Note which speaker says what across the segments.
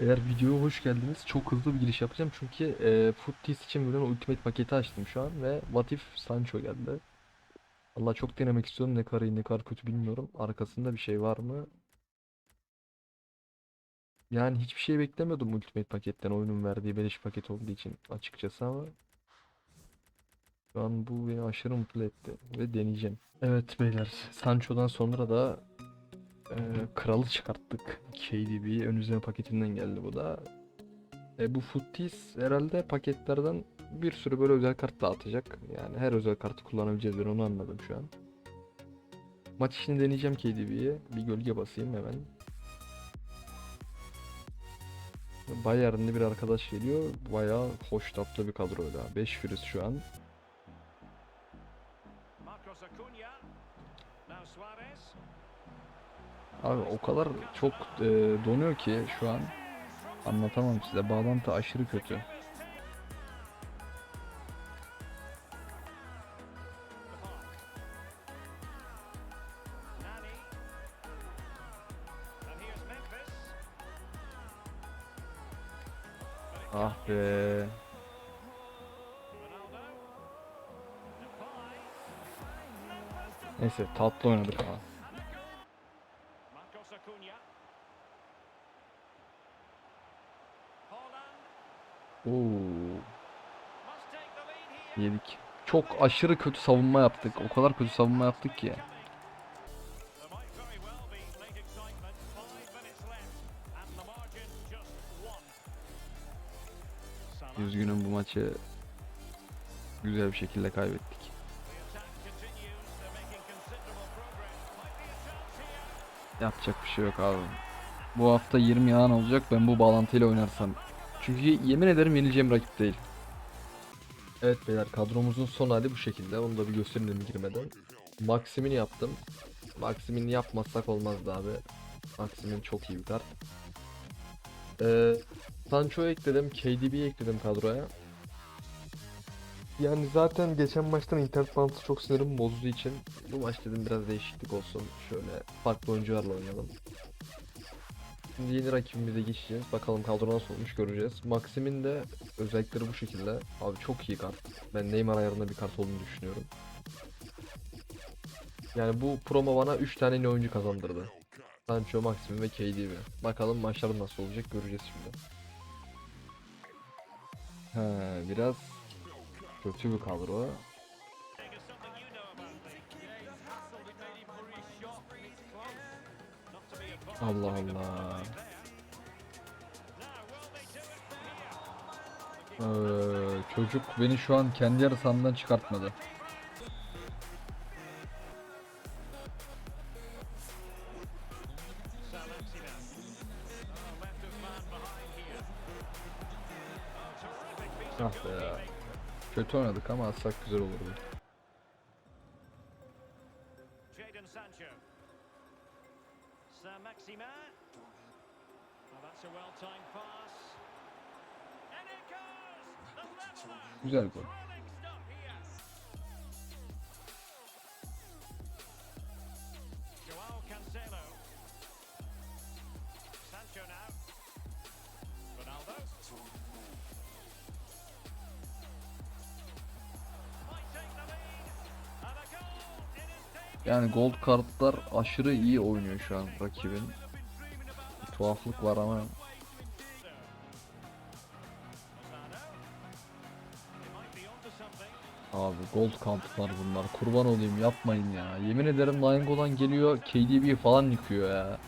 Speaker 1: Eğer videoya hoş geldiniz. Çok hızlı bir giriş yapacağım çünkü e, Footies için verilen Ultimate paketi açtım şu an ve What If Sancho geldi. Allah çok denemek istiyorum. Ne kadar iyi ne kadar kötü bilmiyorum. Arkasında bir şey var mı? Yani hiçbir şey beklemiyordum Ultimate paketten oyunun verdiği beleş paket olduğu için açıkçası ama şu an bu beni aşırı mutlu etti ve deneyeceğim. Evet beyler Sancho'dan sonra da e, kralı çıkarttık. KDB ön izleme paketinden geldi bu da. E, bu Footies herhalde paketlerden bir sürü böyle özel kart dağıtacak. Yani her özel kartı kullanabileceğiz ben onu anladım şu an. Maç için deneyeceğim KDB'yi. Bir gölge basayım hemen. Bayern'li bir arkadaş geliyor. Bayağı hoş tatlı bir kadroyla. 5 Fürüz şu an. Abi o kadar çok e, donuyor ki şu an. Anlatamam size. Bağlantı aşırı kötü. Ah be. Neyse tatlı oynadık ama. Oo, yedik. Çok aşırı kötü savunma yaptık. O kadar kötü savunma yaptık ki. Üzgünüm bu maçı güzel bir şekilde kaybettik. Yapacak bir şey yok abi. Bu hafta 20 yağın olacak ben bu bağlantıyla oynarsam. Çünkü yemin ederim yenileceğim rakip değil. Evet beyler kadromuzun son hali bu şekilde. Onu da bir gösterelim girmeden. Maximini yaptım. Maximini yapmazsak olmazdı abi. Maximin çok iyi bir kart. Ee, Sancho'yu ekledim. KDB'yi ekledim kadroya. Yani zaten geçen maçtan internet bağlantısı çok sinirim bozduğu için bu maç dedim biraz değişiklik olsun. Şöyle farklı oyuncularla oynayalım. Şimdi yeni rakibimize geçeceğiz. Bakalım kadro nasıl olmuş göreceğiz. Maxim'in de özellikleri bu şekilde. Abi çok iyi kart. Ben Neymar ayarında bir kart olduğunu düşünüyorum. Yani bu promo bana 3 tane yeni oyuncu kazandırdı. Sancho, Maxim ve KDB. Bakalım maçlar nasıl olacak göreceğiz şimdi. He, biraz kötü bir kadro. Allah Allah. Ee, çocuk beni şu an kendi yarı çıkartmadı. Kötü oynadık ama atsak güzel olurdu.
Speaker 2: Jadon Sancho. Saint-Maximin. Oh, that's a well-timed pass. And it goes! The leveller!
Speaker 1: Güzel gol. Yani gold kartlar aşırı iyi oynuyor şu an rakibin. Bir tuhaflık var ama abi gold kamplar bunlar. Kurban olayım yapmayın ya. Yemin ederim Nainggolan geliyor KDB falan yıkıyor ya.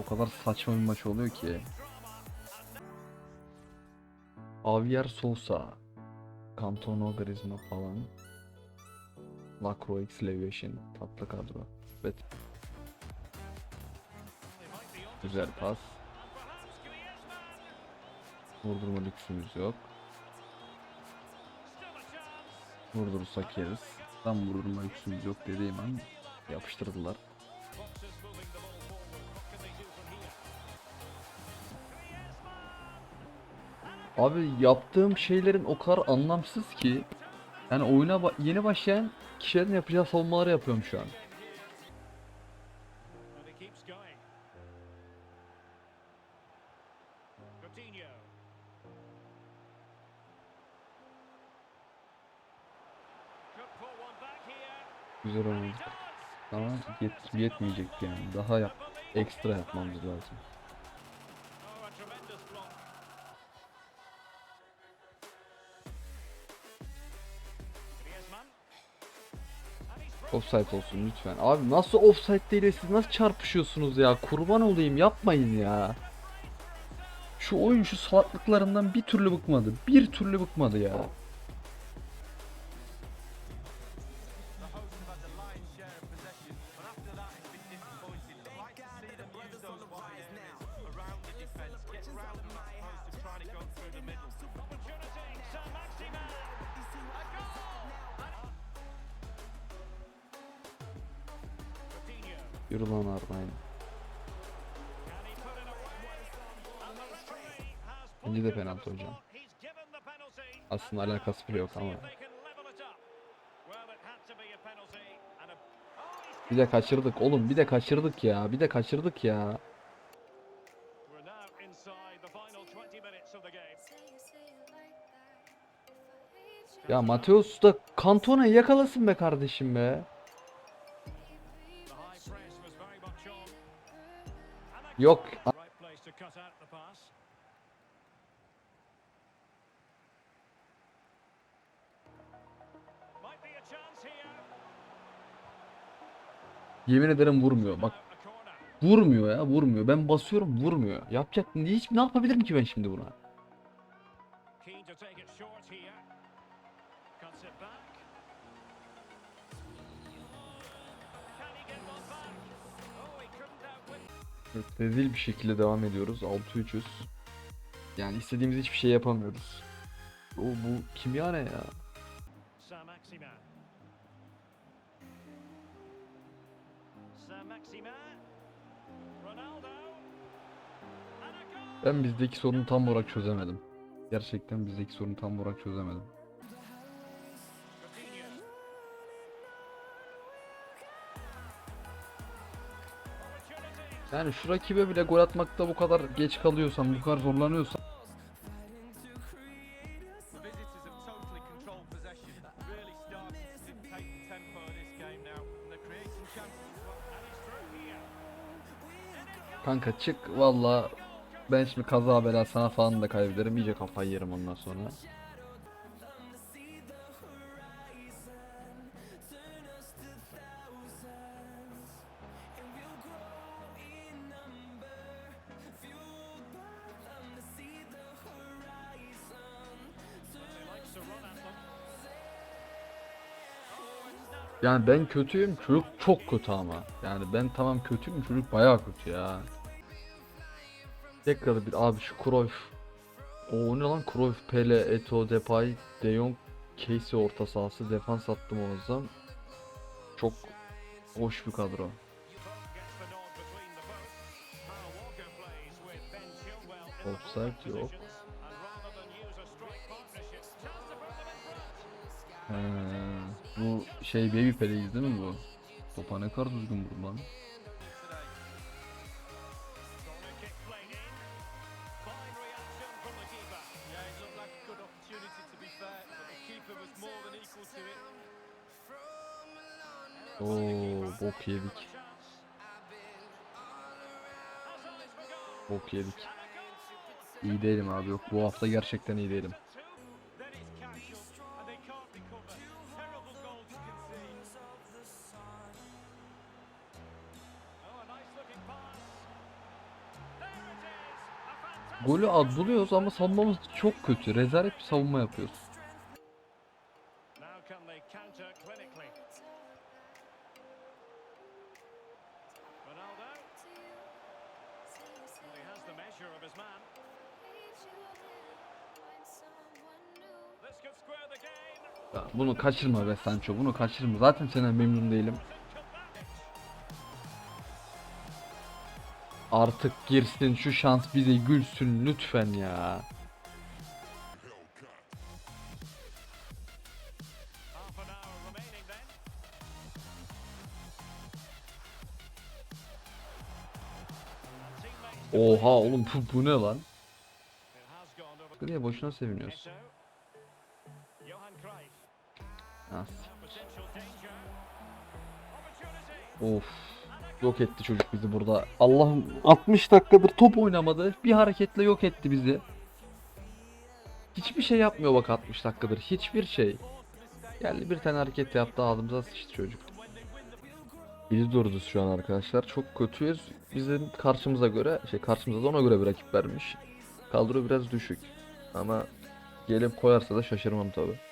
Speaker 1: O kadar saçma bir maç oluyor ki. Javier Sousa, Cantona Griezmann falan. Lacroix, Leviation, tatlı kadro. Evet, güzel pas. Vurdurma lüksümüz yok. Vurdurursak yeriz. Tam vurdurma lüksümüz yok dediğim an yapıştırdılar. Abi yaptığım şeylerin o kadar anlamsız ki. Yani oyuna ba- yeni başlayan kişilerin yapacağı savunmaları yapıyorum şu an. Güzel oldu. Ama yet- yetmeyecek yani. Daha yap ekstra yapmamız lazım. Offside olsun lütfen. Abi nasıl offside değil siz nasıl çarpışıyorsunuz ya? Kurban olayım yapmayın ya. Şu oyun şu salaklıklarından bir türlü bıkmadı. Bir türlü bıkmadı ya.
Speaker 3: The
Speaker 4: referee has
Speaker 1: Bence de penaltı hocam. Aslında alakası bile yok ama. Bir de kaçırdık oğlum bir de kaçırdık ya. Bir de kaçırdık ya.
Speaker 4: We're now inside the final 20 minutes of the game.
Speaker 1: Ya Mateus da Cantona'yı yakalasın be kardeşim be.
Speaker 4: Here.
Speaker 1: Yemin ederim vurmuyor. Bak vurmuyor ya vurmuyor. Ben basıyorum vurmuyor. Yapacak hiç ne yapabilirim ki ben şimdi buna? Evet, rezil bir şekilde devam ediyoruz. 6-3'üz. Yani istediğimiz hiçbir şey yapamıyoruz. O bu kimya ne ya?
Speaker 4: Saint-Maximin. Saint-Maximin. Ronaldo. And a goal.
Speaker 1: Ben bizdeki sorunu tam olarak çözemedim. Gerçekten bizdeki sorunu tam olarak çözemedim. Yani şu rakibe bile gol atmakta bu kadar geç kalıyorsan, bu kadar zorlanıyorsan kanka çık valla ben şimdi kaza bela sana falan da kaybederim. İyice kafayı yerim ondan sonra. Yani ben kötüyüm, çocuk çok kötü ama. Yani ben tamam kötüyüm, çocuk bayağı kötü ya. Tekrar bir abi şu Cruyff. O ne lan Cruyff, Pele, Eto'o, Depay, De Jong, Casey orta sahası, defans attım muazzam. Çok hoş bir kadro.
Speaker 4: Gets the
Speaker 1: bu şey Baby Pele'yiz değil mi bu? Topa ne kadar düzgün vurdu lan. Oo bok yedik. Bok yedik. İyi değilim abi yok bu hafta gerçekten iyi değilim. Golü ad buluyoruz ama savunmamız çok kötü. Rezalet bir savunma yapıyoruz. Ya bunu kaçırma be Sancho bunu kaçırma. Zaten senden memnun değilim. Artık girsin şu şans bize gülsün lütfen ya. Oha oğlum bu, bu ne lan? Niye boşuna
Speaker 4: seviniyorsun? As.
Speaker 1: Of. Yok etti çocuk bizi burada. Allah'ım 60 dakikadır top oynamadı. Bir hareketle yok etti bizi. Hiçbir şey yapmıyor bak 60 dakikadır. Hiçbir şey. Geldi bir tane hareket yaptı ağzımıza sıçtı çocuk. Biz durdu şu an arkadaşlar. Çok kötüyüz. Bizim karşımıza göre şey karşımıza da ona göre bir rakip vermiş. Kadro biraz düşük. Ama gelip koyarsa da şaşırmam tabi.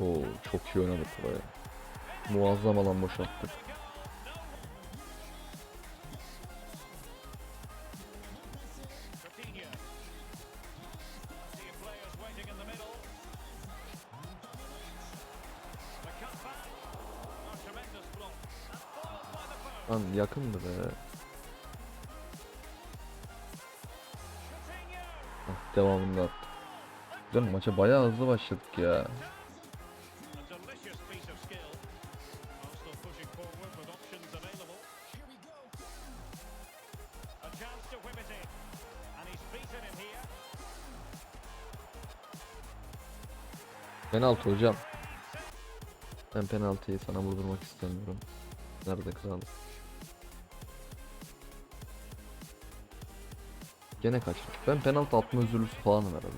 Speaker 1: Oo çok iyi oynadık buraya. Muazzam alan boşalttık.
Speaker 4: Coutinho. See players
Speaker 1: Hah, devamında attı. Güzel maça bayağı hızlı başladık ya. Penaltı hocam. Ben penaltıyı sana vurdurmak istemiyorum. Nerede kral? Gene kaçmış. Ben penaltı atma özürlüsü falanım herhalde.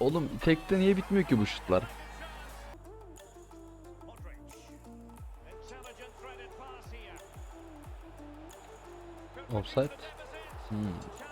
Speaker 1: Oğlum tekte niye bitmiyor ki bu şutlar? Offside. Hmm.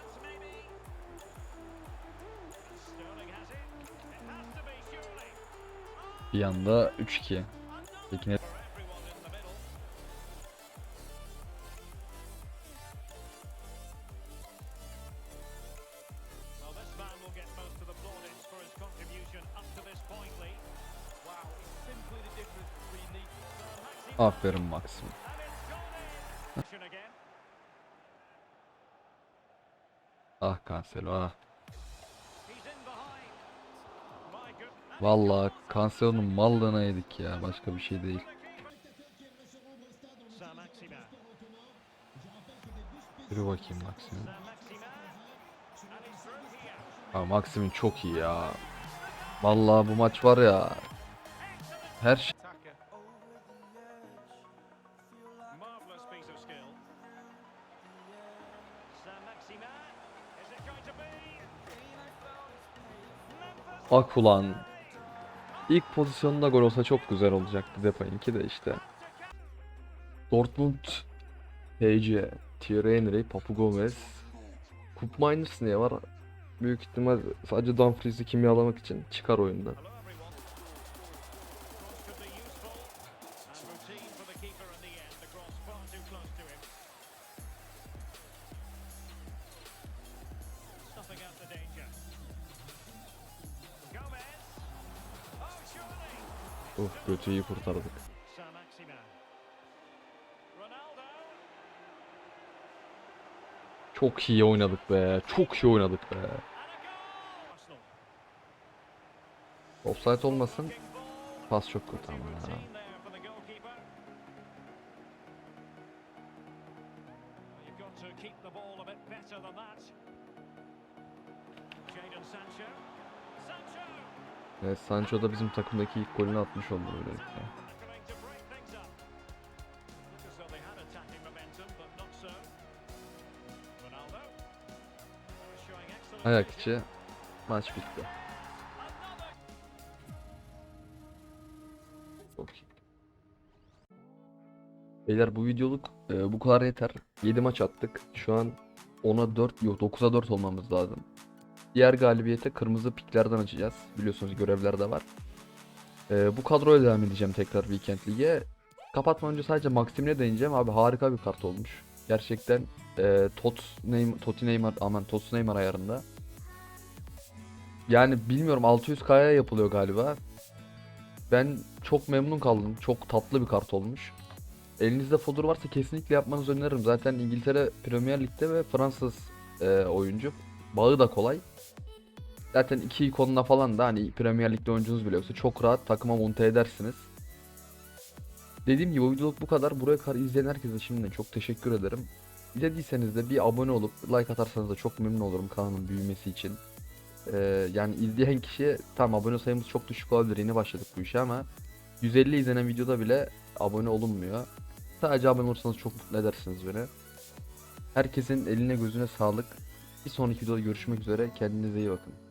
Speaker 3: Difference between these.
Speaker 4: Maxi-
Speaker 1: Aferin Maxim. Ah Cancelo ah. Vallahi Cancelo'nun mallığına yedik ya. Başka bir şey değil. Yürü bakayım Maxim. Ha Maxim'in çok iyi ya. Vallahi bu maç var ya. Her şey
Speaker 3: Attacker.
Speaker 4: Marvellous piece of skill. Saint-Maximin. Is it going to be? Memphis.
Speaker 1: Ak ulan. İlk pozisyonda gol olsa çok güzel olacaktı Depay'ınki de işte. Dortmund, PC, Thierry Henry, Papu Gomez, Kup Miners niye var? Büyük ihtimal sadece Dumfries'i kimyalamak için çıkar oyundan. Of kötü iyi kurtardık. Çok iyi oynadık be. Çok iyi oynadık be. Offside olmasın. Pas çok kötü ama ya.
Speaker 4: keep the ball a bit better than that.
Speaker 1: Evet, Sancho da bizim takımdaki ilk golünü atmış oldu böylelikle. Ayak içi maç bitti. Beyler bu videoluk e, bu kadar yeter. 7 maç attık. Şu an 10'a 4 yok 9'a 4 olmamız lazım. Diğer galibiyete kırmızı piklerden açacağız. Biliyorsunuz görevler de var. E, bu kadroyla devam edeceğim tekrar Weekend Lig'e. Kapatmadan önce sadece Maxim'e değineceğim. Abi harika bir kart olmuş. Gerçekten e, Tot Neymar, Totti Neymar aman Totti Neymar ayarında. Yani bilmiyorum 600K'ya yapılıyor galiba. Ben çok memnun kaldım. Çok tatlı bir kart olmuş. Elinizde Fodur varsa kesinlikle yapmanızı öneririm. Zaten İngiltere Premier Lig'de ve Fransız e, oyuncu. Bağı da kolay. Zaten iki ikonla falan da hani Premier Lig'de oyuncunuz bile yoksa çok rahat takıma monte edersiniz. Dediğim gibi bu videoluk bu kadar. Buraya kadar izleyen herkese şimdiden çok teşekkür ederim. İzlediyseniz de bir abone olup like atarsanız da çok memnun olurum kanalın büyümesi için. Ee, yani izleyen kişi tam abone sayımız çok düşük olabilir yeni başladık bu işe ama 150 izlenen videoda bile abone olunmuyor. Sadece abone olursanız çok mutlu edersiniz beni. Herkesin eline gözüne sağlık. Bir sonraki videoda görüşmek üzere. Kendinize iyi bakın.